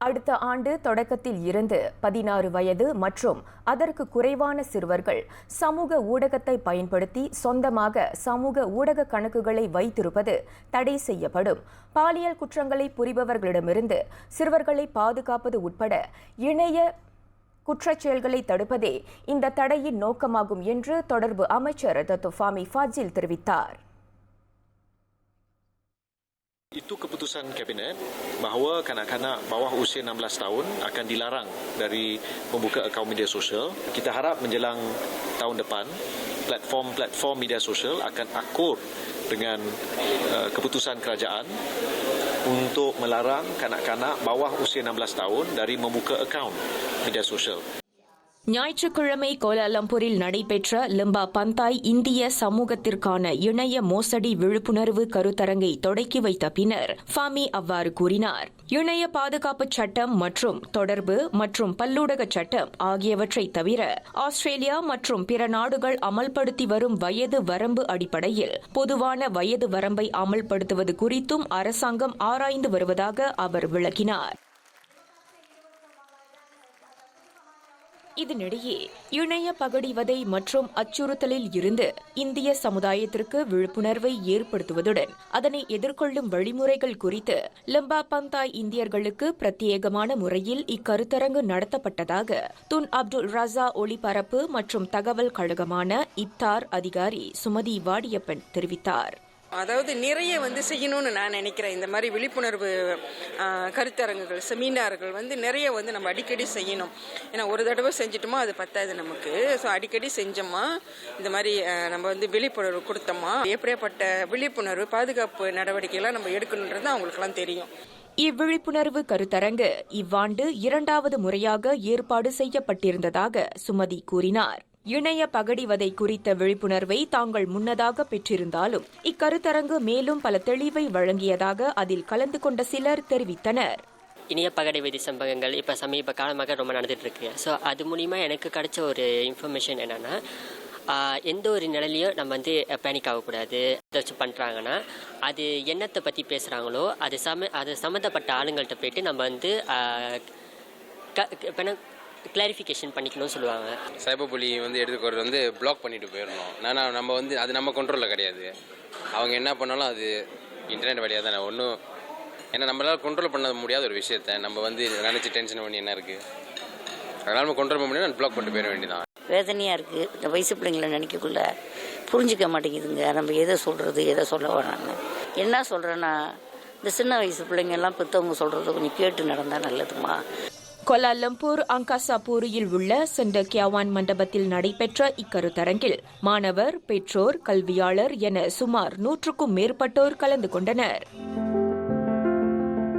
அடுத்த ஆண்டு தொடக்கத்தில் இருந்து பதினாறு வயது மற்றும் அதற்கு குறைவான சிறுவர்கள் சமூக ஊடகத்தை பயன்படுத்தி சொந்தமாக சமூக ஊடக கணக்குகளை வைத்திருப்பது தடை செய்யப்படும். பாலியல் குற்றங்களை புரிபவர்களிடமிருந்து சிறுவர்களை பாதுகாப்பது உட்பட இணைய குற்றச்செயல்களை தடுப்பதே இந்த தடையின் நோக்கமாகும் என்று தொடர்பு அமைச்சர் தத்துஃபாமி ஃபாஜில் தெரிவித்தார். Itu keputusan kabinet bahawa kanak-kanak bawah usia 16 tahun akan dilarang dari membuka akaun media sosial. Kita harap menjelang tahun depan platform-platform media sosial akan akur dengan uh, keputusan kerajaan untuk melarang kanak-kanak bawah usia 16 tahun dari membuka akaun media sosial. ஞாயிற்றுக்கிழமை கோலாலம்பூரில் நடைபெற்ற லிம்பா Pantai இந்திய சமூகத்திற்கான இணைய மோசடி விழிப்புணர்வு கருத்தரங்கை தொடக்கி வைத்த பின்னர் ஃபாமி அவ்வாறு கூறினார். இணைய பாதுகாப்பு சட்டம் மற்றும் தொடர்பு மற்றும் பல்லூடக சட்டம் ஆகியவற்றை தவிர ஆஸ்திரேலியா மற்றும் பிற நாடுகள் அமல்படுத்தி வரும் வயது வரம்பு அடிப்படையில் பொதுவான வயது வரம்பை அமல்படுத்துவது குறித்தும் அரசாங்கம் ஆராய்ந்து வருவதாக அவர் விளக்கினார். இதனிடையே இணைய பகடிவதை மற்றும் அச்சுறுத்தலில் இருந்து இந்திய சமுதாயத்திற்கு விழிப்புணர்வை ஏற்படுத்துவதுடன் அதனை எதிர்கொள்ளும் வழிமுறைகள் குறித்து லம்பா பந்தாய் இந்தியர்களுக்கு பிரத்யேகமான முறையில் இக்கருத்தரங்கு நடத்தப்பட்டதாக துன் அப்துல் ரசா ஒளிபரப்பு மற்றும் தகவல் கழகமான இப்தார் அதிகாரி சுமதி வாடியப்பன் தெரிவித்தார். அதாவது நிறைய வந்து செய்யணும்னு நான் நினைக்கிறேன். இந்த மாதிரி விழிப்புணர்வு கருத்தரங்குகள் செமினார்கள் வந்து நிறைய வந்து நம்ம அடிக்கடி செய்யணும். ஏன்னா ஒரு தடவை செஞ்சிட்டோமா அது பத்தாது நமக்கு. ஸோ அடிக்கடி செஞ்சோமா இந்த மாதிரி நம்ம வந்து விழிப்புணர்வு கொடுத்தோமா எப்படியாப்பட்ட விழிப்புணர்வு பாதுகாப்பு நடவடிக்கைலாம் நம்ம எடுக்கணுன்றது அவங்களுக்குலாம் தெரியும். இவ்விழிப்புணர்வு கருத்தரங்கு இவ்வாண்டு இரண்டாவது முறையாக ஏற்பாடு செய்யப்பட்டிருந்ததாக சுமதி கூறினார். இணைய பகடிவதை குறித்த விழிப்புணர்வை தாங்கள் முன்னதாக பெற்றிருந்தாலும் இக்கருத்தரங்கு மேலும் பல தெளிவை வழங்கியதாக அதில் கலந்து கொண்ட சிலர் தெரிவித்தனர். இணைய பகடைவதி சம்பவங்கள் இப்போ சமீப காலமாக ரொம்ப நடந்துட்டு இருக்கு ஸோ அது மூலிமா எனக்கு கிடைச்ச ஒரு இன்ஃபர்மேஷன் என்னென்னா எந்த ஒரு நிலையிலையும் நம்ம வந்து பேனிக் ஆகக்கூடாது. ஏதாச்சும் பண்ணுறாங்கன்னா அது என்னத்தை பற்றி பேசுகிறாங்களோ அது சம அது சம்மந்தப்பட்ட ஆளுங்கள்கிட்ட போயிட்டு நம்ம வந்து க கிளாரிஃபிகேஷன் பண்ணிக்கணும்னு சொல்லுவாங்க. சைபர் புலி வந்து எடுத்துக்கிறது வந்து பிளாக் பண்ணிட்டு போயிடணும். ஏன்னா நம்ம வந்து அது நம்ம கண்ட்ரோலில் கிடையாது. அவங்க என்ன பண்ணாலும் அது இன்டர்நெட் வழியாக தானே. ஒன்றும் ஏன்னா நம்மளால கண்ட்ரோல் பண்ண முடியாத ஒரு விஷயத்த நம்ம வந்து நினச்சி டென்ஷன் பண்ணி என்ன இருக்குது அதனால் நம்ம கண்ட்ரோல் பண்ண முடியாது பிளாக் பண்ணிட்டு போயிட வேண்டியதான் வேதனையாக இருக்குது இந்த வயசு பிள்ளைங்களை நினைக்கக்குள்ள புரிஞ்சிக்க மாட்டேங்குதுங்க. நம்ம எதை சொல்கிறது எதை சொல்ல வரான்னு என்ன சொல்கிறேன்னா இந்த சின்ன வயசு பிள்ளைங்க எல்லாம் பெற்றவங்க சொல்கிறத கொஞ்சம் கேட்டு நடந்தால் நல்லதுமா? கோலாலம்பூர் அங்காசாபூரியில் உள்ள சென்ற கியாவான் மண்டபத்தில் நடைபெற்ற இக்கருத்தரங்கில் மாணவர் பெற்றோர் கல்வியாளர் என சுமார் நூற்றுக்கும் மேற்பட்டோர் கலந்து கொண்டனர்.